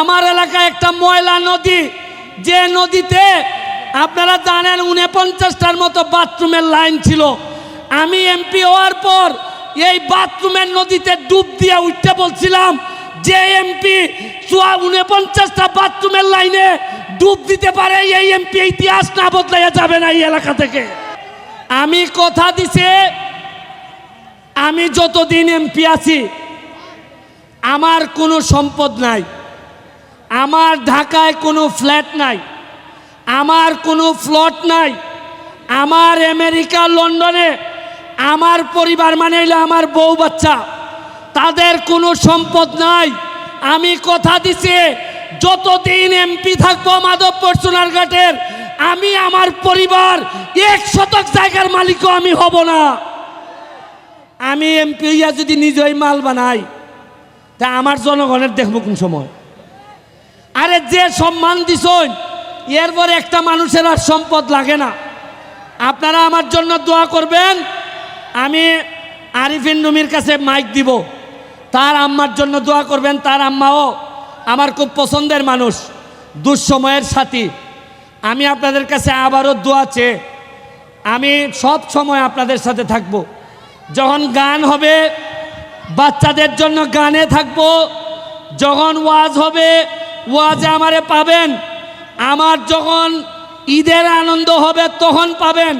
আমার এলাকায় একটা ময়লা নদী, যে নদীতে আপনারা জানেন উনপঞ্চাশটার মতো বাথরুমের লাইন ছিল। আমি এমপি হওয়ার পর এই বাথরুমের নদীতে ডুব দিয়ে উঠতে বলছিলাম যে এমপি উনপঞ্চাশটা বাথরুমের লাইনে ডুব দিতে পারে, এই এমপি ইতিহাস না বদলাইয়া যাবে না এই এলাকা থেকে। আমি কথা দিছে, আমি যতদিন এমপি আছি, আমার কোনো সম্পদ নাই। আমার ঢাকায় কোনো ফ্ল্যাট নাই, আমার কোনো ফ্লট নাই, আমার আমেরিকা, লন্ডনে, আমার পরিবার মানে আমার বউ বাচ্চা, তাদের কোনো সম্পদ নাই। আমি কথা দিছি, যতদিন এমপি থাকব মাধবপুর সোনারঘাটের, আমি আমার পরিবার এক শতক জায়গার মালিকও আমি হব না। আমি এমপি হইয়া যদি নিজেই মাল বানাই, তা আমার জনগণের দেখব কোন সময়। যে সম্মান দিছই এরপরে একটা মানুষের আর সম্পদ লাগে না। আপনারা আমার জন্য দোয়া করবেন, আমি আরিফিন নুমির কাছে মাইক দিব। তার আম্মার জন্য দোয়া করবেন, তার আম্মাও আমার খুব পছন্দের মানুষ, দুঃসময়ের সাথী। আমি আপনাদের কাছে আবারও দোয়া চেয়ে আমি সব সময় আপনাদের সাথে থাকব। যখন গান হবে, বাচ্চাদের জন্য গানে থাকব, যখন ওয়াজ হবে ওয়াজে আমারে পাবেন। আমার যখন ঈদের আনন্দ হবে তখন পাবেন।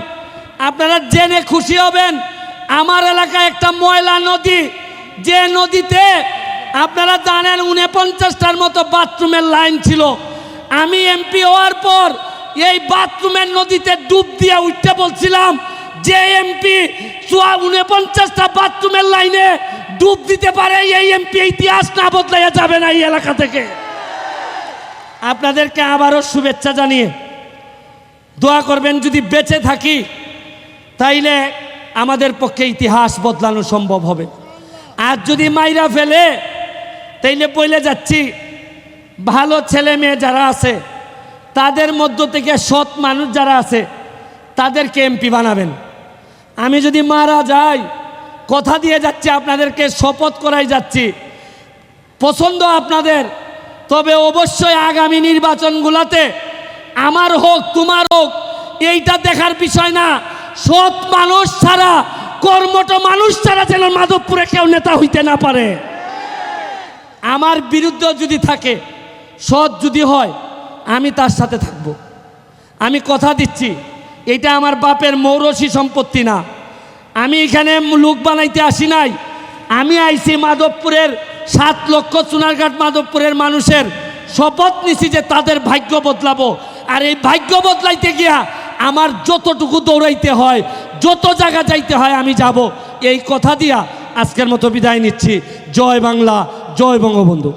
আপনারা জেনে খুশি হবেন, আমার এলাকায় একটা ময়লা নদী, যে নদীতে আপনারা জানেন উনপঞ্চাশটার মতো বাথরুমের লাইন ছিল। আমি এমপি হওয়ার পর এই বাথরুমের নদীতে ডুব দিয়ে উঠতে বলছিলাম যে এমপি উনপঞ্চাশটা বাথরুমের লাইনে ডুব দিতে পারে, এই এমপি ইতিহাস না বদলাইয়া যাবে না এই এলাকা থেকে। আপনাদেরকে আবারও শুভেচ্ছা জানিয়ে দোয়া করবেন, যদি বেঁচে থাকি, তাইলে আমাদের পক্ষে ইতিহাস বদলানো সম্ভব হবে। আর যদি মাইরা ফেলে, তাইলে বলে যাচ্ছি, ভালো ছেলে মেয়ে যারা আছে, তাদের মধ্য থেকে সৎ মানুষ যারা আছে, তাদেরকে এমপি বানাবেন। আমি যদি মারা যাই, কথা দিয়ে যাচ্ছি, আপনাদেরকে শপথ করাই যাচ্ছি, পছন্দ আপনাদের তবে অবশ্যই আগামী নির্বাচনগুলোতে আমার হোক, তোমার হোক, এইটা দেখার বিষয় না। সৎ মানুষ ছাড়া, কর্মঠ মানুষ ছাড়া যেন মাধবপুরে কেউ নেতা হইতে না পারে। আমার বিরুদ্ধে যদি থাকে, সৎ যদি হয়, আমি তার সাথে থাকব। আমি কথা দিচ্ছি এটা আমার বাপের মৌরসী সম্পত্তি না। আমি এখানে লোক বানাইতে আসি নাই। আমি আইছি মাধবপুরের সাত লক্ষ চুনারঘাট মাধবপুরের মানুষের শপথ নিছি যে তাদের ভাগ্য বদলাবো। আর এই ভাগ্য বদলাইতে গিয়া আমার যতটুকু দৌড়াইতে হয়, যত জায়গা যাইতে হয় আমি যাব। এই কথা দিয়া আজকের মতো বিদায় নিচ্ছি। জয় বাংলা, জয় বঙ্গবন্ধু।